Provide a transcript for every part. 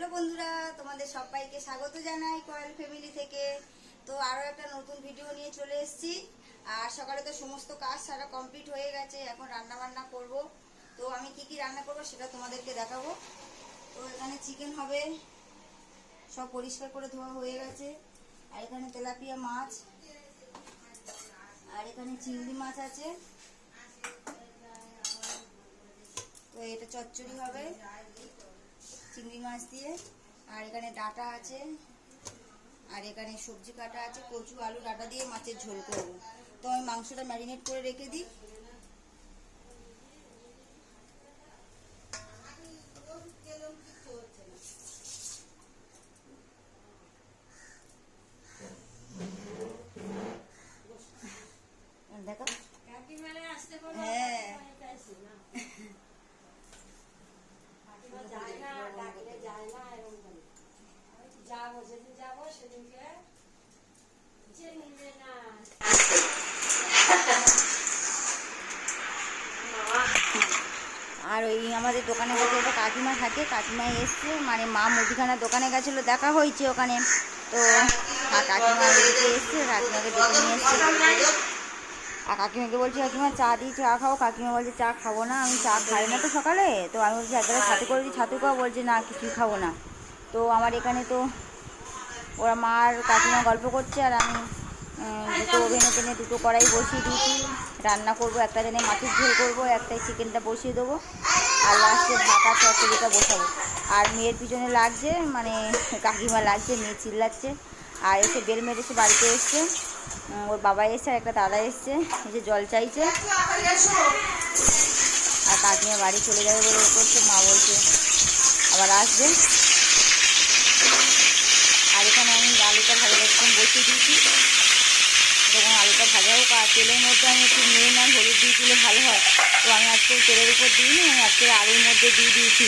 Hello বন্ধুরা, তোমাদের সবাইকে স্বাগত জানাই কয়েল ফ্যামিলি থেকে। তো আরও একটা নতুন ভিডিও নিয়ে চলে এসেছি। আর সকালে তো সমস্ত কাজ সারা কমপ্লিট হয়ে গেছে, এখন রান্না বান্না করব। তো আমি কি কি রান্না করব সেটা তোমাদেরকে দেখাবো। তো এখানে চিকেন হবে, সব পরিষ্কার করে ধোয়া হয়ে গেছে। আর এখানে তেলাপিয়া মাছ, আর এখানে চিংড়ি মাছ আছে। তো এটা চচ্চড়ি হবে। চিংড়ি মাছ দিয়ে। আর এখানে ডাটা আছে। আর এখানে সবজি কাটা আছে। কচু আলু ডাটা দিয়ে মাছের ঝোল করব। তো আমি মাংসটা ম্যারিনেট করে রেখে দিই। দেখো। হ্যাঁ। আর ওই আমাদের দোকানে কাছে একটা কাকিমা থাকে, কাকিমা এসছে মানে মা মুদিখানার দোকানে গেছিল, দেখা হয়েছে ওখানে। তো আর কাকিমা এদিকে এসছে, কাকিমাকে ডেকে নিয়ে এসছে। আর কাকিমাকে বলছি, কাকিমা চা দিই চা খাও। কাকিমা বলছে, চা খাব না, আমি চা খাই না তো সকালে? তো আমি বলছি একবারে ছাতু করে দিই ছাতু খাও। বলছে, না, কিছুই খাব না। তো আমার এখানে তো ওরা মা আর কাকিমা গল্প করছে আর আমি দুটো ওভেনে টেনে দুটো কড়াই বসিয়ে দিয়েছি। রান্না করব, একটা জেনে মাছের ঝোল করব, একটাই চিকেনটা বসিয়ে দেবো। আর লাস্টে ভাত আর চচ্চড়িটা বসাবো। আর মেয়ের পিছনে লাগছে মানে কাকিমা লাগছে, মেয়ে চিল্লাচ্ছে। আর এসে বেল মেরে এসে বাড়িতে এসছে। ওর বাবা এসছে আর একটা দাদা এসছে এসে জল চাইছে। আর কাকিমা বাড়ি চলে যাবে বলে করছে, মা বলছে আবার আসবে আর এখানে আমি আলুটা ভাজা একদম বসিয়ে দিয়েছি। যখন আলুটা ভাজা হোক আর তেলের মধ্যে আমি একটু নুন আর হলুদ দিয়ে দিলে ভালো হয়। তো আমি আজকে তেলের উপর দিইনি আমি আজকে আলুর মধ্যে দিয়ে দিয়েছি।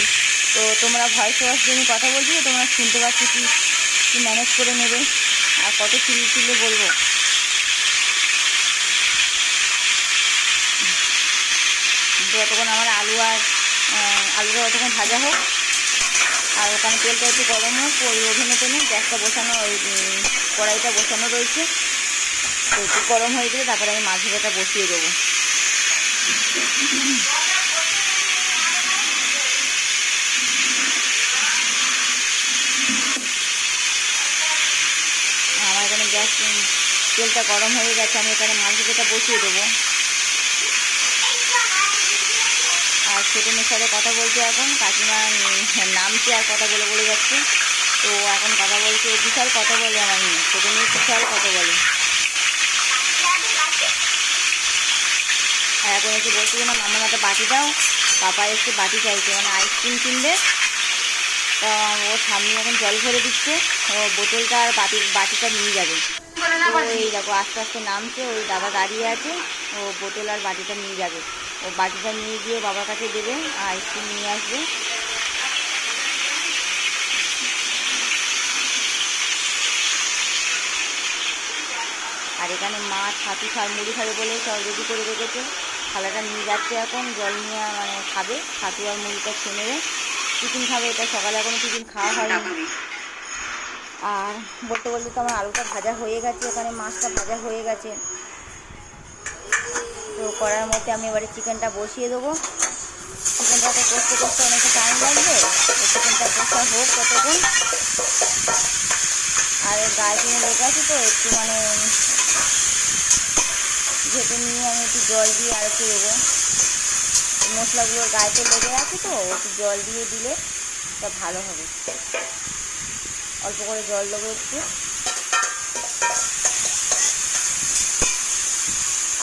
তো তোমরা ভয়েস ওয়াশ জন্য কথা বলছি তোমরা শুনতে পাচ্ছ কি কি ম্যানেজ করে নেবে আর কত চিলি চিলে বলব। যতক্ষণ আমার আলু আর আলুটা ততক্ষণ ভাজা হোক, আর ওখানে তেলটা একটু গরম হোক, ওই ওভেনে টেনে গ্যাসটা বসানো, ওই কড়াইটা বসানো রয়েছে। তো একটু গরম হয়ে গেলে তারপরে আমি মাছ ভাজাটা বসিয়ে দেবো। আমার এখানে গ্যাস তেলটা গরম হয়ে গেছে, আমি এখানে মাছ ভাজাটা বসিয়ে দেবো। আর ছোটনের সাথে কথা বলছে এখন, কাকিমা নামছে আর কথা বলে বলে যাচ্ছে। তো এখন কথা বলছে বিশাল কথা বলে আমার মেয়ে। ছোটো মেয়ে বিশাল কথা বলে। আর এখন এসে বলছে যে আমার একটা বাটি দাও। পাপা এসে বাটি চাইছে মানে আইসক্রিম কিনবে। তা ওর সামনে এখন জল ভরে দিচ্ছে। ও বোতলটা আর বাটি বাটিটা নিয়ে যাবে। তো এই দেখো আস্তে আস্তে নামছে ওই দাদা দাঁড়িয়ে আছে। ও বোতল আর বাটিটা নিয়ে যাবে। ও বাটিটা নিয়ে গিয়ে বাবার কাছে দেবে আইসক্রিম নিয়ে আসবে। এখানে মা ছাতু খার মুড়ি খাবে বলে সব রেডি করে রেখেছে। থালাটা নিয়ে যাচ্ছে এখন জল নিয়ে মানে খাবে। ছাতু আর মুড়িটা খেয়ে নেবে। টিফিন খাবে এটা সকালে এখনও টিফিন খাওয়া হয়নি। আর বলতে বলতে তো আমার আলুটা ভাজা হয়ে গেছে ওখানে মাছটা ভাজা হয়ে গেছে। তো করার মধ্যে আমি এবারে চিকেনটা বসিয়ে দেবো। চিকেনটা তো করতে কষতে অনেকটা টাইম লাগবে। চিকেনটা কষা হোক ততক্ষণ আর গায়ে কিনে লেগে আছে তো একটু মানে ঘেটে নিয়ে আমি একটু জল দিয়ে আর একটু দেবো। মশলাগুলোর গায়েতে লেগে আছে তো একটু জল দিয়ে দিলে তা ভালো হবে। অল্প করে জল দেবো একটু।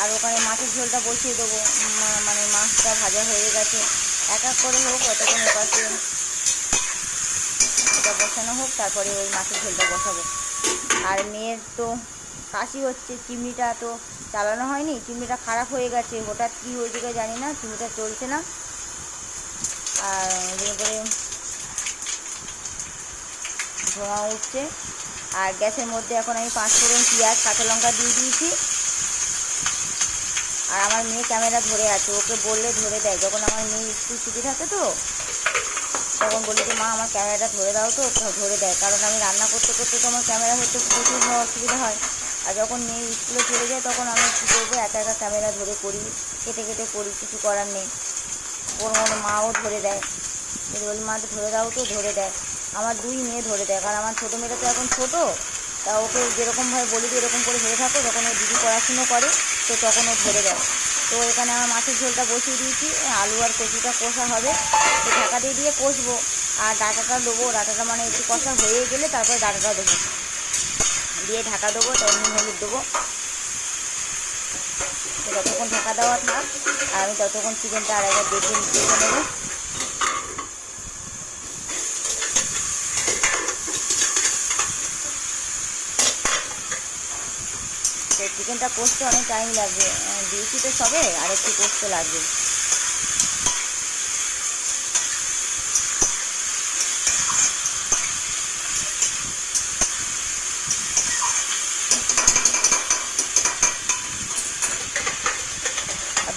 আর ওখানে মাছের ঝোলটা বসিয়ে দেবো। মানে মাছটা ভাজা হয়ে গেছে। এক এক করে হোক, অতক্ষণ ওপাশে এটা বসানো হোক, তারপরে ওই মাছের ঝোলটা বসাবো। আর মেয়ের তো কাশি হচ্ছে, চিমনিটা তো চালানো হয়নি, চিমনিটা খারাপ হয়ে গেছে, হঠাৎ কী হয়েছে কেউ জানি না, চিমনিটা চলছে না। আর করে ধোঁয়া উঠছে। আর গ্যাসের মধ্যে এখন আমি পাঁচ ফোড়ন পেঁয়াজ, কাঁচা লঙ্কা দিয়ে দিয়েছি। আর আমার মেয়ে ক্যামেরা ধরে আছে, ওকে বললে ধরে দেয়। যখন আমার মেয়ে স্কুল ছুটি থাকে তো, তখন বলি যে, মা, আমার ক্যামেরাটা ধরে দাও তো ধরে দেয়। কারণ আমি রান্না করতে করতে তো আমার ক্যামেরা হতে প্রচুর অসুবিধা হয়। আর যখন মেয়ে স্কুলে চলে যায়, তখন আমি কী করব? একা একা ক্যামেরা ধরে করি, কেটে কেটে করি, কিছু করার নেই। ওর মনে মাও ধরে দেয়। বলি, মা, ধরে দাও তো, ধরে দেয়। আমার দুই মেয়ে ধরে দেয়। কারণ আমার ছোটো মেয়েটা তো এখন ছোটো। তা ওকে যেরকমভাবে বলি এরকম করে ধরে থাকো। যখন ও দিদি পড়াশুনো করে, তো তখন ও ধরে দেয়। তো এখানে আমার মাছের ঝোলটা বসিয়ে দিয়েছি। আলু আর কচুটা কষা হবে। তো ঢাকা দিয়ে দিয়ে কষবো। আর ডাটাটা দেবো। ডাটাটা মানে একটু কষা হয়ে গেলে তারপরে ডাটাটা দেবো। দিয়ে ঢাকা দেবো, তো নুন, হলুদ দেবো। তো যতক্ষণ ঢাকা দেওয়া থাক, আর আমি ততক্ষণ চিকেনটা আর একবার দেখে দেখে নেব। তো চিকেনটা কষতে অনেক টাইম লাগবে। দিয়েছি তো সবে, আর একটু কষতে লাগবে।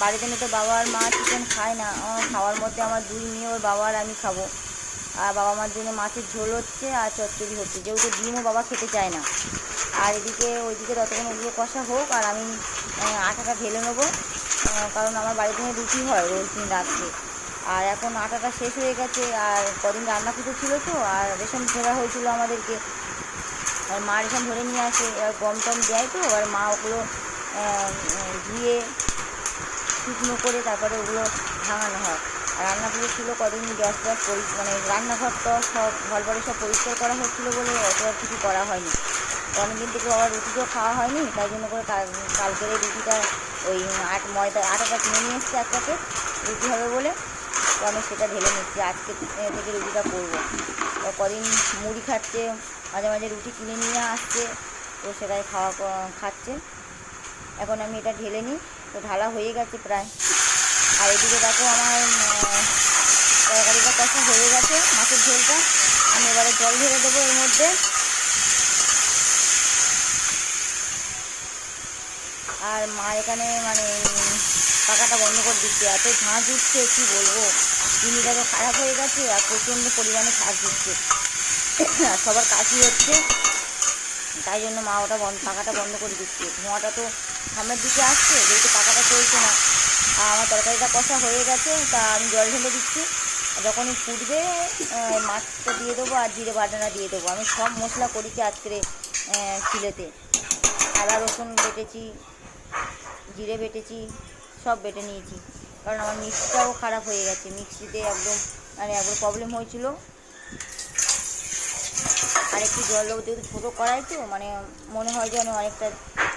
বাড়িতে তো বাবা আর মা চিকেন খায় না খাওয়ার মধ্যে আমার দুই মেয়ে ওর বাবা আর আমি খাব। আর বাবা মার জন্য মাছের ঝোল হচ্ছে আর চচ্চড়ি হচ্ছে, যেহেতু ডিমও বাবা খেতে চায় না। আর এদিকে, ওইদিকে ততক্ষণ ওগুলো কষা হোক আর আমি আটাটা ঢেলে নেব কারণ আমার বাড়িতে রুটি হয় রোজ দিন রাত্রে। আর এখন আটাটা শেষ হয়ে গেছে আর কদিন রান্না পুজো ছিল তো, আর রেশন ফেরা হয়েছিল আমাদেরকে। আর মা রেশন ধরে নিয়ে আসে, এবার গম টম দেয় তো আর মা ওগুলো ধুয়ে শুকনো করে তারপরে ওগুলো ভাঙানো হয়। আর রান্নাগুলো ছিল কদিন গ্যাস গ্যাস পরি মানে রান্নাঘর তো সব, ঘর বাড়ি সব পরিষ্কার করা হচ্ছিল বলে অত আর কিছু করা হয়নি। অনেকদিন থেকে আবার রুটিও খাওয়া হয়নি, তাই জন্য করে কাল, কালকের এই রুটিটা ওই আট, ময়দা আটাটা কিনে নিয়ে এসছি এক প্যাকেট, রুটি হবে বলে। তো আমি সেটা ঢেলে নিচ্ছি, আজকে থেকে রুটিটা করব। কদিন মুড়ি খাচ্ছে, মাঝে মাঝে রুটি কিনে নিয়ে আসছে তো সেটাই খাওয়া, খাচ্ছে। এখন আমি এটা ঢেলে নিই। তো ঢালা হয়ে গেছে প্রায়। আর এদিকে দেখো আমার তরকারিটা কষা হয়ে গেছে মাছের ঝোলটা। আমি এবারে জল ঢেলে দেবো এর মধ্যে। আর মা এখানে মানে পাখাটা বন্ধ করে দিচ্ছে। এত ঝাঁঝ উঠছে, কী বলব? চিনিটা তো খারাপ হয়ে গেছে আর প্রচণ্ড পরিমাণে ঝাঁঝ উঠছে। সবার কাশি হচ্ছে। তাই জন্য মা ওটা বন্ধ পাখাটা বন্ধ করে দিচ্ছে। ধোঁয়াটা তো সামনের দিকে আসছে, যেহেতু পাখাটা চলছে না। আর আমার তরকারিটা কষা হয়ে গেছে, তা আমি জল ঢেলে দিচ্ছি। যখনই ফুটবে মাছটা দিয়ে দেবো আর জিরে বাটনা দিয়ে দেবো। আমি সব মশলা করেছি আজকে শিলেতে। আদা, রসুন বেটেছি, জিরে বেটেছি, সব বেটে নিয়েছি। কারণ আমার মিক্সিটাও খারাপ হয়ে গেছে। মিক্সিতে একদম মানে একবার প্রবলেম হয়েছিল। আর একটু জল দেবো, যেহেতু ছোটো কড়াই তো মানে মনে হয় যেন অনেকটা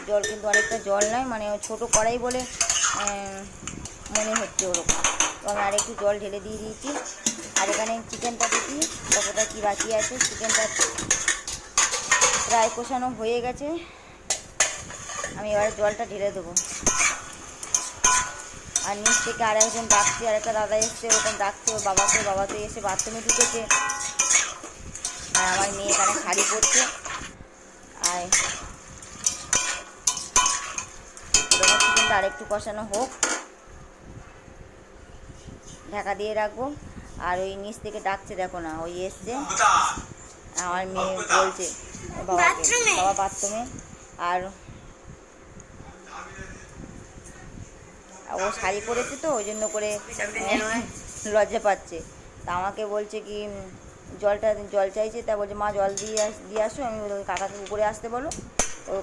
জল, কিন্তু অনেকটা জল নয় মানে ছোটো কড়াই বলে মনে হচ্ছে ওরকম। তো আমি আর একটু জল ঢেলে দিয়ে দিয়েছি। আর এখানে চিকেনটা দেখি, কতটা কী বাকি আছে। চিকেনটা প্রায় কষানো হয়ে গেছে। আমি এবারে জলটা ঢেলে দেবো। আর নিচ থেকে আর একজন ডাকছে আর একটা দাদা এসছে, ওরকম ডাকছে, ওর বাবাকে বাবা তো এসে বাথরুমে ঢুকেছে। আর আমার মেয়ে এখানে শাড়ি পরছে আর চিকেনটা আরেকটু কষানো হোক। ঢাকা দিয়ে রাখব। আর ওই নিচ থেকে ডাকছে দেখো না ওই এসছে। আমার মেয়ে বলছে বাবাকে বাবা বাথরুমে। আর ও শাড়ি পরেছে তো ওই জন্য করে লজ্জা পাচ্ছে। তা আমাকে বলছে কি জলটা, জল চাইছে, তা বলছে, মা, জল দিয়ে আস, দিয়ে আসো, আমি কাকাকে উপরে আসতে বলো। ও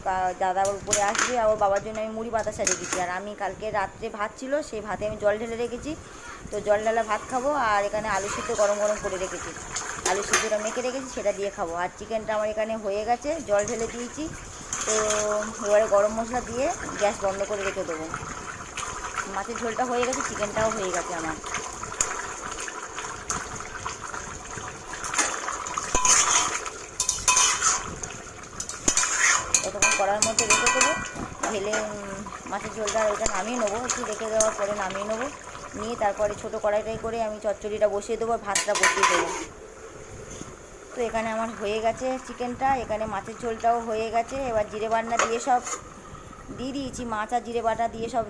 দাদা ওর উপরে আসবে, আর ওর বাবার জন্য আমি মুড়ি বাতাসা রেখেছি আর আমি কালকে রাত্রে ভাত ছিল, সেই ভাতে আমি জল ঢেলে রেখেছি। তো জল ঢালা ভাত খাব, আর এখানে আলু সিদ্ধ গরম গরম করে রেখেছি। আলু সিদ্ধটা মেখে রেখেছি, সেটা দিয়ে খাব। আর চিকেনটা আমার এখানে হয়ে গেছে, জল ঢেলে দিয়েছি। তো এবারে গরম মশলা দিয়ে গ্যাস বন্ধ করে রেখে দেবো। মাছের ঝোলটা হয়ে গেছে, চিকেনটাও হয়ে গেছে আমার ততক্ষণ কড়ার মধ্যে রেখে দেবো উম, মাছের ঝোলটা ওইটা নামিয়ে নেব। একটু রেখে দেওয়ার পরে নামিয়ে নেব। নিয়ে তারপরে ছোটো কড়াইটাই করে আমি চচ্চড়িটা বসিয়ে দেবো ভাতটা বসিয়ে দেবো। তো এখানে আমার হয়ে গেছে চিকেনটা এখানে মাছের ঝোলটাও হয়ে গেছে। এবার জিরে বান্না দিয়ে সব দিয়ে দিয়েছি মাছ আর জিরে বাটা দিয়ে সব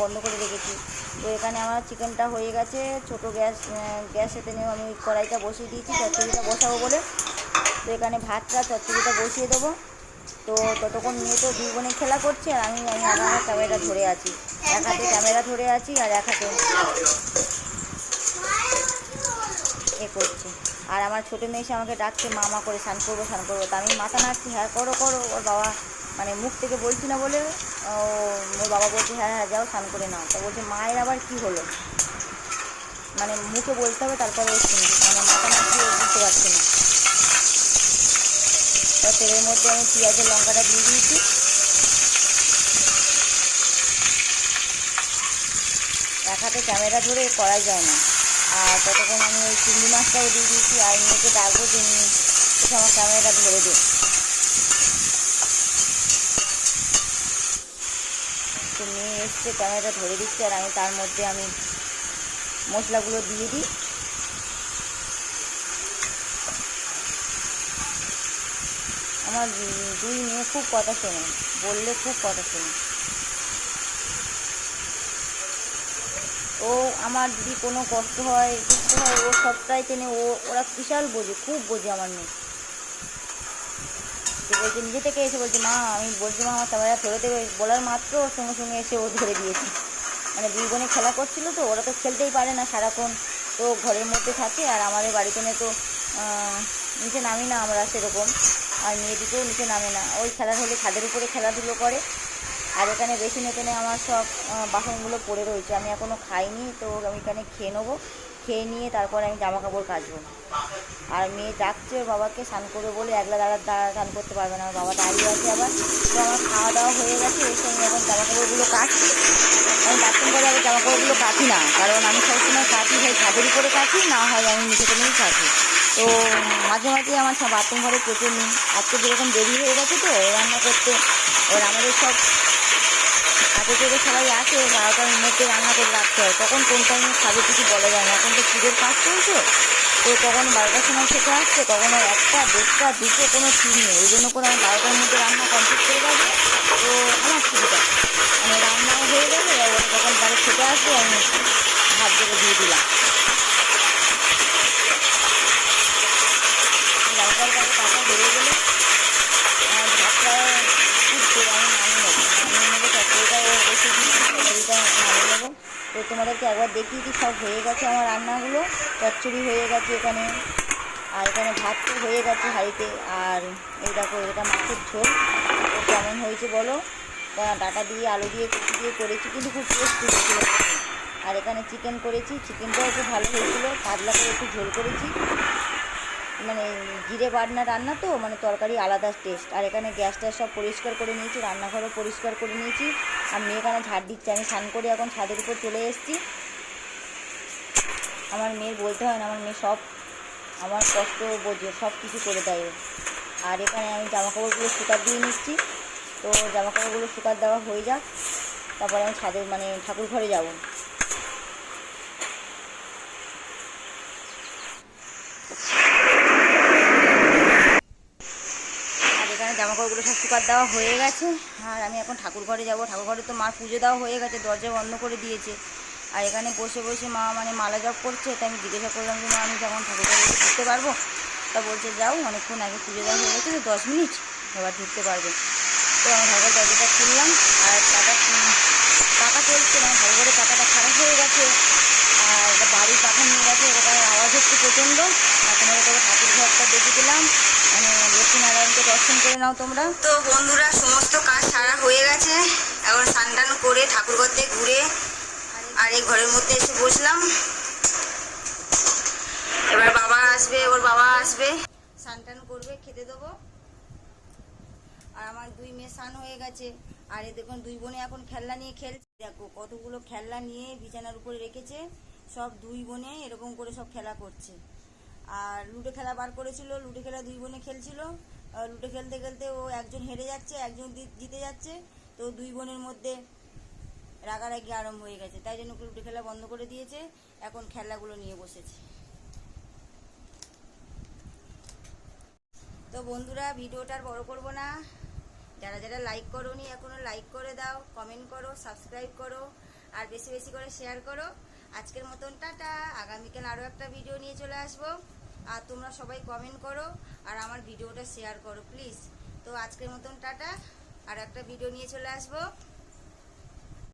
বন্ধ করে রেখেছি। তো এখানে আমার চিকেনটা হয়ে গেছে। ছোটো গ্যাস গ্যাসেতে নিয়েও আমি কড়াইটা বসিয়ে দিয়েছি চচ্চড়িটা বসাবো বলে। তো এখানে ভাতটা চচ্চড়িটা বসিয়ে দেবো। তো ততক্ষণ মেয়ে তো দুই বোনে খেলা করছে আর আমি আমি এক হাতে ক্যামেরা ধরে আছি। এক হাতে ক্যামেরা ধরে আছি আর এক হাতে এ করছে। আর আমার ছোটো মেয়ে এসে আমাকে ডাকছে মামা করে স্নান করব স্নান করব। তা আমি মাথা নাড়ছি হ্যাঁ করো করো। ওর বাবা মানে মুখ থেকে বলছি না বলে, ও ওর বাবা বলছে হ্যাঁ হ্যাঁ যাও, স্নান করে নাও। তা বলছে, মায়ের আবার কি হলো? মানে মুখে বলতে হবে, তারপরে মানে মাথা নাড়ছি বুঝতে পারছে না। তো তেলের মধ্যে আমি পেঁয়াজের লঙ্কাটা দিয়ে দিয়েছি। এক হাতে ক্যামেরা ধরে করা যায় না। আর ততক্ষণ আমি ওই চিংড়ি মাছটাও দিয়ে দিয়েছি, আর মেয়েকে ডাকবো যে আমার ক্যামেরাটা ধরে দে। তো মেয়ে এসছে, ক্যামেরাটা ধরে দিচ্ছে, আর আমি তার মধ্যে আমি মশলাগুলো দিয়ে দিই। আমার দুই মেয়ে খুব কথা শোনে, বললে খুব কথা শোনে। ও আমার যদি কোনো কষ্ট হয়, দুঃখ হয়, ও সবটাই টেনে ও, ওরা বিশাল বোঝে, খুব বোঝে আমার মেয়ে। বলছে, নিজে থেকে এসে বলছে, মা, আমি বলছি, মা, আমার ক্যামেরা ধরে দেবে। বলার মাত্র ওর সঙ্গে সঙ্গে এসে ও ধরে দিয়েছে। মানে দুই বোনে খেলা করছিল তো, ওরা তো খেলতেই পারে না সারাক্ষণ। তো ঘরের মধ্যে থাকে আর আমাদের বাড়িতে তো নিচে নামি না আমরা সেরকম। আর মেয়েদিকেও নিচে নামে না। ওই খেলার হলে ছাদের উপরে খেলাধুলো করে। আর এখানে বেসিন এখানে আমার সব বাসনগুলো পড়ে রয়েছে। আমি এখনও খাইনি, তো আমি এখানে খেয়ে নেব। খেয়ে নিয়ে তারপরে আমি জামা কাপড় কাচবো। আর মেয়ে ডাকছে ওর বাবাকে স্নান করবে বলে, একলা দাঁড়া দাঁড়া স্নান করতে পারবে না, ওর বাবা দাঁড়িয়ে আছে আবার। তো আমার খাওয়া দাওয়া হয়ে গেছে এসে আমি এখন জামা কাপড়গুলো কাচছি। আমি বাথরুম করে আগে জামা কাপড়গুলো কাচি না, কারণ আমি সবসময় কাচি হয় ছাদের উপরে কাচি, না হয় আমি নিচে নিয়েই কাচি। তো মাঝে মাঝে আমার সব বাথরুম ঘরে প্রচুর নিই। আজকে যেরকম দেরি হয়ে গেছে তো রান্না করতে। এবার আমাদের সব হাতে থেকে সবাই আসে বারোটার মধ্যে রান্না করে রাখতে হয়। তখন কোন টাইমে খাবে কিছু বলা যায় না। এখন তো পুজোর কাজ চলছে, তো কখন বারোটার সময় খেতে আসছে, কখনো একটা, দেড়টা, দুটো কোনো ঠিক নেই। ওই জন্য করে আমি বারোটার মধ্যে রান্না কমপ্লিট করে যাবে তো আমার সুবিধা। মানে রান্নাও হয়ে ওরা যখন বাড়ি খেতে আসবে, আমি ভাত দেবে দিয়ে দিলাম জামাকাপড় কাছে কাটা বেরিয়ে গেলে আর ভাতটা ফুটছে আমি নামিয়ে নেব নামিয়ে নেব তরকারিটাও বসে দিচ্ছি তরকারিটা নামিয়ে নেব তো তোমাদেরকে একবার দেখিয়ে দিই, সব হয়ে গেছে আমার রান্নাগুলো। চচ্চড়ি হয়ে গেছে এখানে। আর এখানে ভাত তো হয়ে গেছে হাড়িতে। আর এই দেখো, এটা মাছের ঝোল। কেমন হয়েছে বলো? ডাটা দিয়ে, আলু দিয়ে, কুচি দিয়ে করেছি, কিন্তু খুব টেস্ট হয়েছিল আর এখানে চিকেন করেছি। চিকেনটাও খুব ভালো হয়েছিলো। পাতলা করে একটু ঝোল করেছি। মানে জিরে বাটনা রান্না তো মানে তরকারি আলাদা টেস্ট আর এখানে গ্যাসটা সব পরিষ্কার করে নিয়েছি, রান্নাঘরও পরিষ্কার করে নিয়েছি। আর মেয়ে এখানে ঝাড় দিচ্ছে, আমি স্নান করে এখন ছাদের উপর চলে এসেছি। আমার মেয়ের বলতে হয় না, আমার মেয়ে সব, আমার কষ্ট বোঝে, সব কিছু করে দেয় আর এখানে আমি জামা কাপড়গুলো শুকার দিয়ে নিচ্ছি। তো জামা কাপড়গুলো শুকার দেওয়া হয়ে যাক, তারপরে আমি ছাদের মানে ঠাকুর ঘরে যাব। আর এখানে জামা সব শুকার দেওয়া হয়ে গেছে। আর আমি এখন ঠাকুর ঘরে যাব। ঠাকুর ঘরে তো মার পুজো দেওয়া হয়ে গেছে, দরজা বন্ধ করে দিয়েছে। আর এখানে বসে বসে মা মানে মালা জপ করছে, তাই আমি জিজ্ঞাসা করলাম যে, মা, আমি যখন ঠাকুর ঘরে ঢুকতে পারব? তা বলছে, যাও, অনেকক্ষণ আগে পুজো দেওয়া হয়ে গেছে তো দশ মিনিট, এবার ঢুকতে পারবে। তো আমি ঠাকুর দরজাটা খুললাম, আর টাকা টাকা চলছে মানে ঠাকুর ঘরে টাকাটা খারাপ হয়ে গেছে। আর বাড়ির পাখা নিয়ে গেছে, ওটার আওয়াজ হচ্ছে প্রচণ্ড। আর করে ঠাকুর ঘরটা দেখে দিলাম। লক্ষ্মীনারায়ণকে দর্শন করে নাও তোমরা। তো বন্ধুরা, সমস্ত কাজ সারা হয়ে গেছে। এখন স্নান করে ঠাকুর ঘর থেকে ঘুরে আর এই ঘরের মধ্যে এসে বসলাম। এবার বাবা আসবে, ওর বাবা আসবে। স্নান করবে, খেতে দেবো। আর আমার দুই মেয়ে স্নান হয়ে গেছে। আর এই দেখুন, দুই বোনে এখন খেলনা নিয়ে খেলছে। দেখো, কতগুলো খেলনা নিয়ে বিছানার উপরে রেখেছে। সব দুই বোনে এরকম করে সব খেলা করছে। আর লুডো খেলা বার করেছিল, লুডো খেলা দুই বোনে খেলছিল। লুডো খেলতে খেলতে ও একজন হেরে যাচ্ছে, একজন জিতে যাচ্ছে। তো দুই বোনের মধ্যে রাগারাগি আরম্ভ হয়ে গেছে। তাই জন্য লুডো খেলা বন্ধ করে দিয়েছে। এখন খেলাগুলো নিয়ে বসেছে। তো বন্ধুরা, ভিডিওটা আর বড় করব না। যারা যারা লাইক করোনি, এখনও লাইক করে দাও কমেন্ট করো সাবস্ক্রাইব করো, আর বেশি বেশি করে শেয়ার করো। আজকের মতন টাটা। আগামীকাল আরও একটা ভিডিও নিয়ে চলে আসব। আর তোমরা সবাই কমেন্ট করো আর আমার ভিডিওটা শেয়ার করো প্লিজ তো আজকের মতন টাটা। আর একটা ভিডিও নিয়ে চলে আসব।